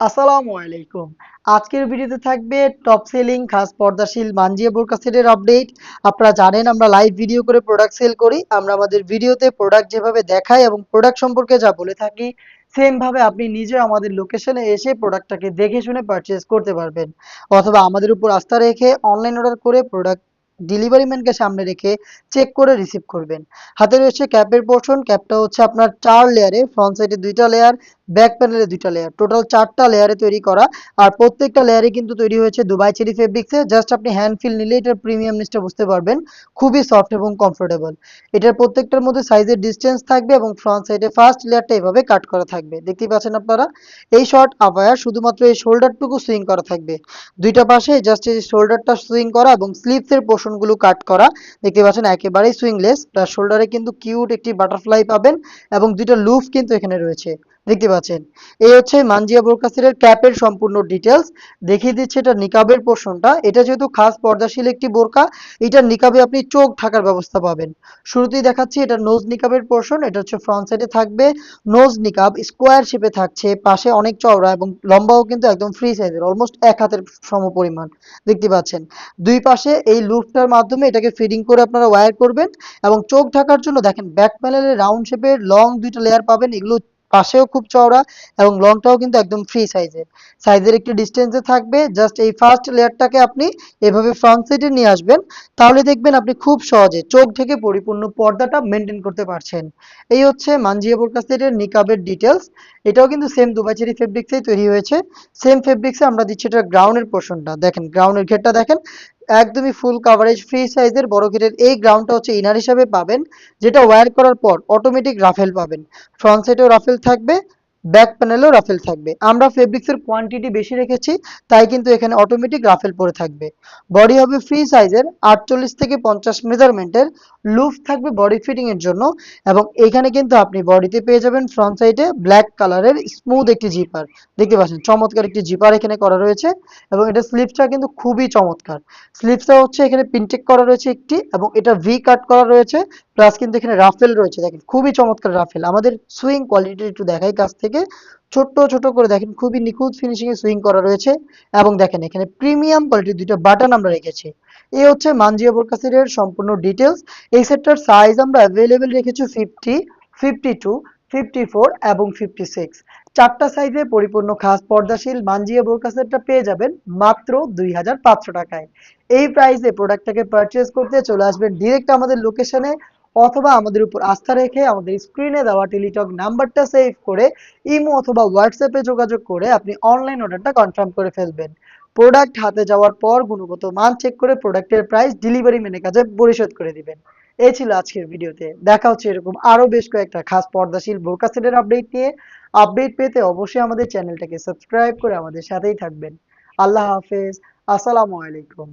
আসসালামু আলাইকুম। আজকের ভিডিওতে থাকবে টপ সেলিং খাস পর্দাশীল মানজিয়া বোরকা সেটের আপডেট আপনারা জানেন আমরা লাইভ ভিডিও করে প্রোডাক্ট সেল করি। আমরা আমাদের ভিডিওতে প্রোডাক্ট যেভাবে দেখাই এবং প্রোডাক্ট সম্পর্কে যা বলে থাকি সেম ভাবে আপনি নিজে আমাদের লোকেশনে এসে প্রোডাক্টটাকে দেখে শুনে পারচেজ করতে পারবেন। অথবা আমাদের উপর আস্থা রেখে অনলাইন অর্ডার করে প্রোডাক্ট ডেলিভারি ম্যানকে সামনে রেখে চেক করে রিসিভ করবেন। হাতে রয়েছে ক্যাপের পোর্শন ক্যাপটা হচ্ছে আপনার চার লেয়ারে ফ্রন্ট সাইডে দুইটা লেয়ার ব্যাক প্যানেলে দুইটা লেয়ার টোটাল চারটা লেয়ারে তৈরি করা। আর প্রত্যেকটা লেয়ারে কিন্তু তৈরি হয়েছে দুবাই চেরি ফেব্রিক্সে জাস্ট আপনি হ্যান্ড ফিল নিলে এটার প্রিমিয়ামনেসটা বুঝতে পারবেন। খুবই সফট এবং কমফোর্টেবল এটার প্রত্যেকটার মধ্যে সাইজের ডিস্টেন্স থাকবে এবং ফ্রন্ট সাইডে ফার্স্ট লেয়ারটা এভাবে কাট করা থাকবে। দেখতেই পাচ্ছেন আপনারা? এই শর্ট আপায়ার শুধুমাত্র এই শোল্ডারটুকু সুইং করা থাকবে। দুইটা পাশে জাস্ট এই শোল্ডারটা সুইং করা এবং স্লিভসের পোর্শনগুলো কাট করা। দেখতে পাচ্ছেন, একেবারেই সুইংলেস প্লাস শোল্ডারে কিন্তু কিউট একটি বাটারফ্লাই পাবেন এবং দুইটা লুফ কিন্তু এখানে রয়েছে। দেখতে পাচ্ছেন। এই হচ্ছে মানজিয়া বোরকাসিরের ক্যাপের সম্পূর্ণ ডিটেলস দেখিয়ে দিচ্ছে এটা নিকাবের পোর্শনটা এটা যেহেতু খাস পর্দাশীল একটি বোরকা, এটা নিকাবে আপনি চোখ ঢাকার ব্যবস্থা পাবেন। শুরুতেই দেখাচ্ছি এটা নোজ নিকাবের পোর্শন এটা হচ্ছে ফ্রন্ট সাইডে থাকবে। নোজ নিকাব স্কোয়ার শেপে থাকছে, পাশে অনেক চওড়া এবং লম্বাও কিন্তু একদম ফ্রি সাইজের অলমোস্ট এক হাতের সম পরিমাণ। দেখতে পাচ্ছেন। দুই পাশে এই লুফটার মাধ্যমে এটাকে ফিডিং করে আপনারা ওয়্যার করবেন এবং চোখ ঢাকার জন্য দেখেন ব্যাক প্যানেলে রাউন্ড শেপের লং দুইটা লেয়ার পাবেন। এগুলো পাশেও খুব চওড়া এবং লংটাও কিন্তু একদম ফ্রি সাইজের সাইজের একটি ডিস্টেন্সে থাকবে জাস্ট এই ফার্স্ট লেয়ারটাকে আপনি এভাবে ফ্রন্ট সাইডে নিয়ে আসবেন, তাহলে দেখবেন আপনি খুব সহজে চোখ থেকে পরিপূর্ণ পর্দাটা মেনটেন করতে পারছেন। এই হচ্ছে মানজিয়া বোরকা সেটের নিকাবের ডিটেলস এটাও কিন্তু সেম দুবাইচেরি ফেব্রিক্সেই তৈরি হয়েছে। সেম ফেব্রিক্সে আমরা দিচ্ছি এটা গ্রাউন্ডের পোর্শনটা দেখেন গ্রাউন্ডের ঘেরটা দেখেন। একদমই ফুল কাভারেজ ফ্রি সাইজের বড় গেটের এই গ্রাউন্ডটা হচ্ছে ইনার হিসাবে পাবেন, যেটা ওয়্যার করার পর অটোমেটিক রাফেল পাবেন। ফ্রন্ট সাইডেও রাফেল থাকবে ব্যাক প্যানেলেও রাফেল থাকবে। আমরা ফেব্রিক্সের কোয়ান্টিটি বেশি রেখেছি, তাই কিন্তু এখানে অটোমেটিক রাফেল পরে থাকবে। বডি হবে ফ্রি সাইজের আটচল্লিশ থেকে পঞ্চাশ মেজারমেন্টের লুফ থাকবে বডি ফিটিং এর জন্য এবং এখানে কিন্তু আপনি বডিতে পেয়ে যাবেন ফ্রন্ট সাইডে ব্ল্যাক কালারের স্মুথ একটি জিপার দেখতে পাচ্ছেন, চমৎকার একটি জিপার এখানে করা রয়েছে এবং এটা স্লিপসটা কিন্তু খুবই চমৎকার। স্লিপসটা হচ্ছে এখানে পিনটেক করা রয়েছে একটি এবং এটা ভি কাট করা রয়েছে প্লাস কিন্তু এখানে রাফেল রয়েছে, দেখেন, খুবই চমৎকার রাফেল। আমাদের সুইং কোয়ালিটি একটু দেখাই কাছ থেকে। ছোট্ট, ছোট করে দেখেন, খুবই নিখুঁত ফিনিশিং এ সুইং করা রয়েছে। এবং দেখেন, এখানে প্রিমিয়াম কোয়ালিটির দুইটা বাটন আমরা রেখেছি। এই হচ্ছে মানজিয়া বোরকাসিরের সম্পূর্ণ ডিটেলস এই সেটটার সাইজ আমরা অ্যাভেলেবেল রেখেছি fifty fifty two fifty four এবং ফিফটি সিক্স চারটা সাইজে পরিপূর্ণ খাস পর্দাশীল মানজিয়া বোরকা সেটটা পেয়ে যাবেন মাত্র দুই হাজার পাঁচশো টাকায়। এই প্রাইসে প্রোডাক্টটাকে পারচেজ করতে চলে আসবেন ডিরেক্ট আমাদের লোকেশনে অথবা আমাদের উপর আস্থা রেখে আমাদের স্ক্রিনে দেওয়া টেলিটক নাম্বারটা সেভ করে ইমো অথবা হোয়াটসঅ্যাপে যোগাযোগ করে আপনি অনলাইন অর্ডারটা কনফার্ম করে ফেলবেন। প্রোডাক্ট হাতে যাওয়ার পর গুণগত মান চেক করে প্রোডাক্টের প্রাইস ডেলিভারি ম্যানের কাছে পরিশোধ করে দিবেন। এই ছিল আজকের ভিডিওতে। দেখা হচ্ছে এরকম আরও বেশ কয়েকটা খাস পর্দাশীল বোরকা সেটের আপডেট নিয়ে। আপডেট পেতে অবশ্যই আমাদের চ্যানেলটাকে সাবস্ক্রাইব করে আমাদের সাথেই থাকবেন। আল্লাহ হাফেজ। আসসালামু আলাইকুম।